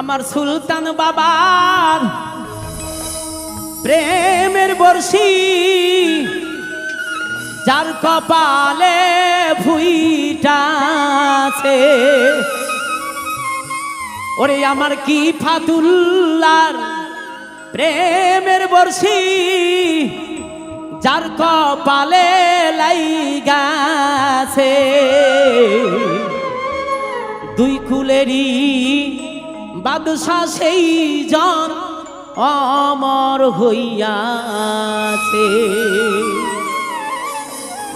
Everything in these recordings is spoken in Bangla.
আমার সুলতান বাবার প্রেমের বর্ষি, যার কপালে ভুইটাছে ওরে আমার কি ফাতুল্লার প্রেমের বর্ষি, যার কপালে লাইগাছে দুই কুলেরই বাদশা সেই জন অমর হইয়াছে।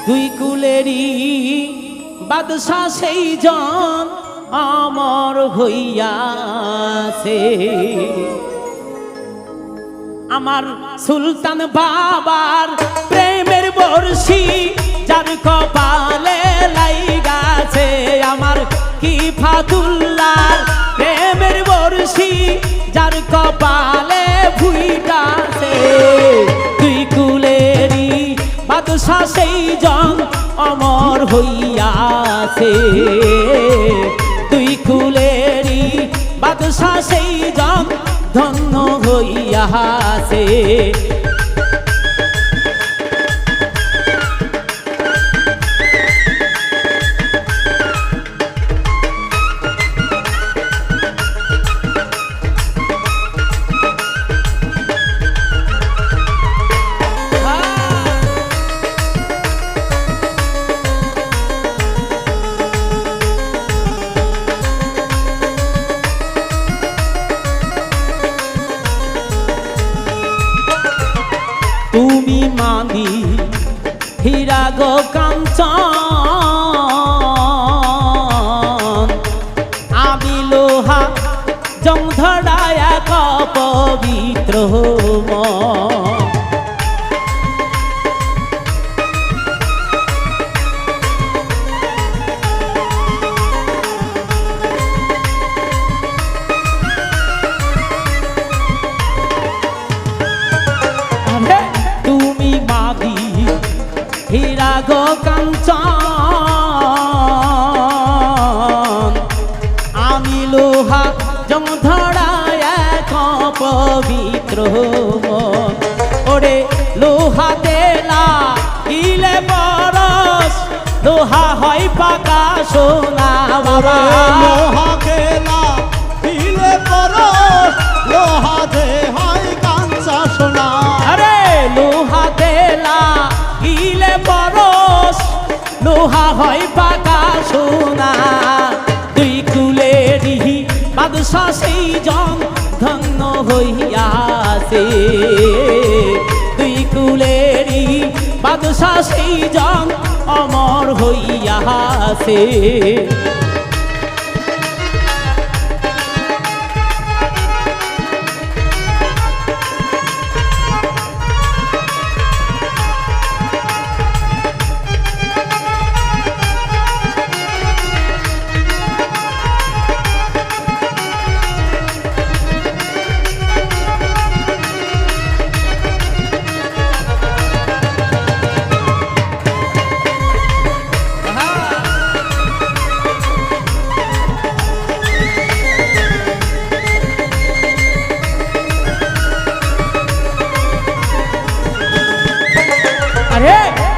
দুই কুলেরই বাদশা সেই জন অমর হইয়াছে। আমার সুলতান বাবার প্রেমের বর্ষি যার কপালে লাইগাছে অমর হইয়াছে। তুই কুলেরি বাদশা সেই জন ধন্য হইয়াছে। কাঞ্চন আমি লোহা জংধরা এক পবিত্র মন। কাঞ্চন। আমি লোহা জমধরা এক পবিত্র। ওরে লোহা দেলা ইলে বরস। লোহা হয় পাকা সোনা বাবা। লোহা কেলা দিলে পরশ লোহা দে হয় কাঞ্চা সোনা। আরে লোহা দেলা ইলে বরস। লোহা হয় পাকা সোনা। দুই দিহি বাদশা সেই জন ধন্য হইয়াছে। দুই দিহি বাদশা সেই জন অমর হইয়াছে।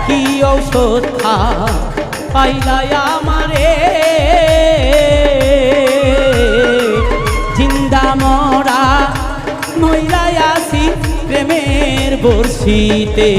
কি ঔষধ খা পাইলাই আমারে। জিন্দা মরা মইলাই আসি প্রেমের বর্ষিতে।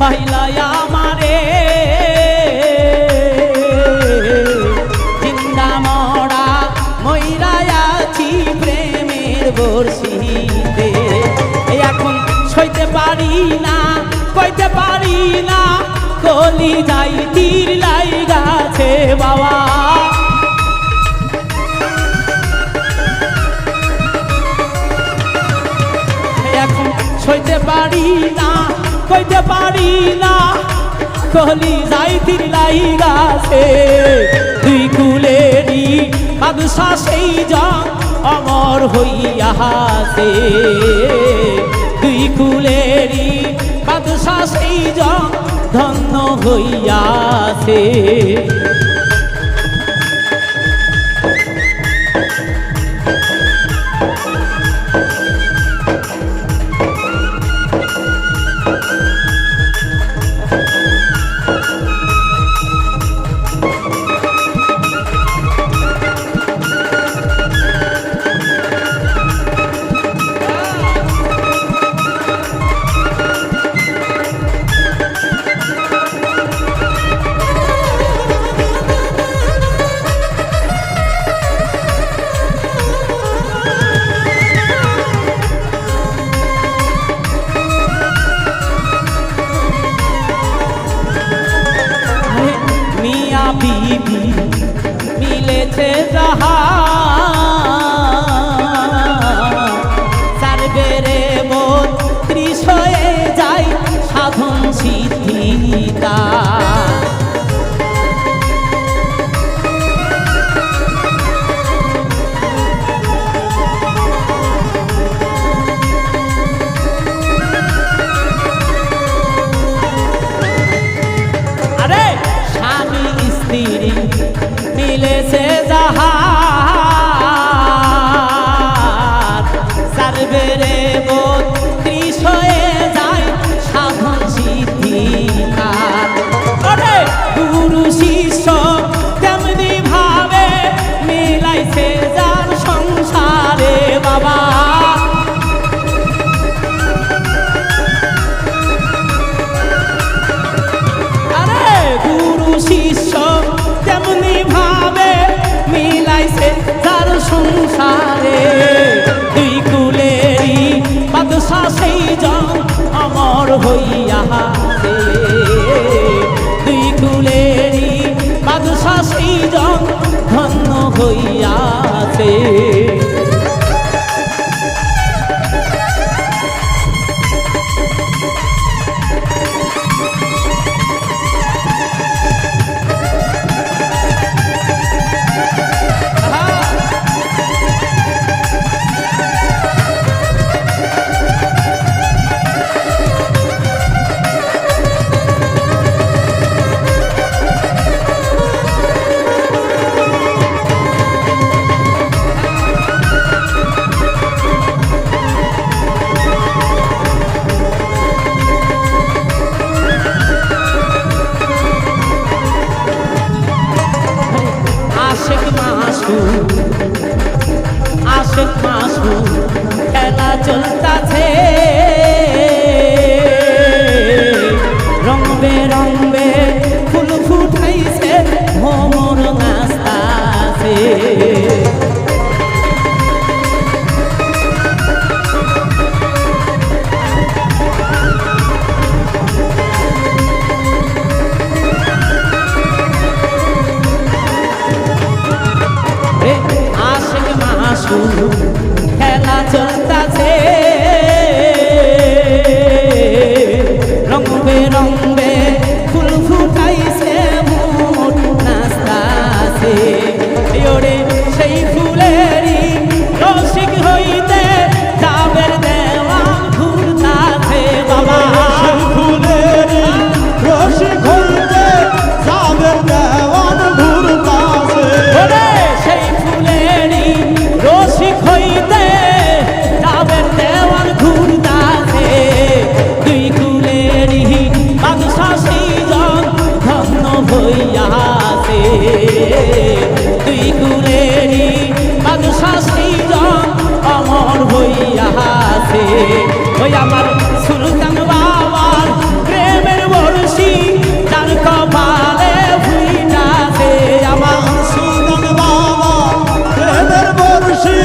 পাইলাই আমারে জিন্দা মরা ময়রাই আছি প্রেমের বর্ষিতে। এখন সইতে পারি না, কইতে পারি না, কলি যাই তীর লাই গাছে বাবা। এখন সইতে পারি না কইতে পারি না। কলি যাই যাইতি লাই গাছে তুই কুলে নি। বাদশা সেই জং অমর হইয়াছে তুই কুলে নি, বাদশা সেই জং ধন্য হইয়াছে তীরে মিলেছে যাহা হইয়া দুই কুলেরি বাদশাহ ধন্য হইয়াছে। ওই আমার সুলতান বাবার প্রেমের বড়শি তার কপালে ফুইটাতে আমার সুলতান বাবা প্রেমের বড়শি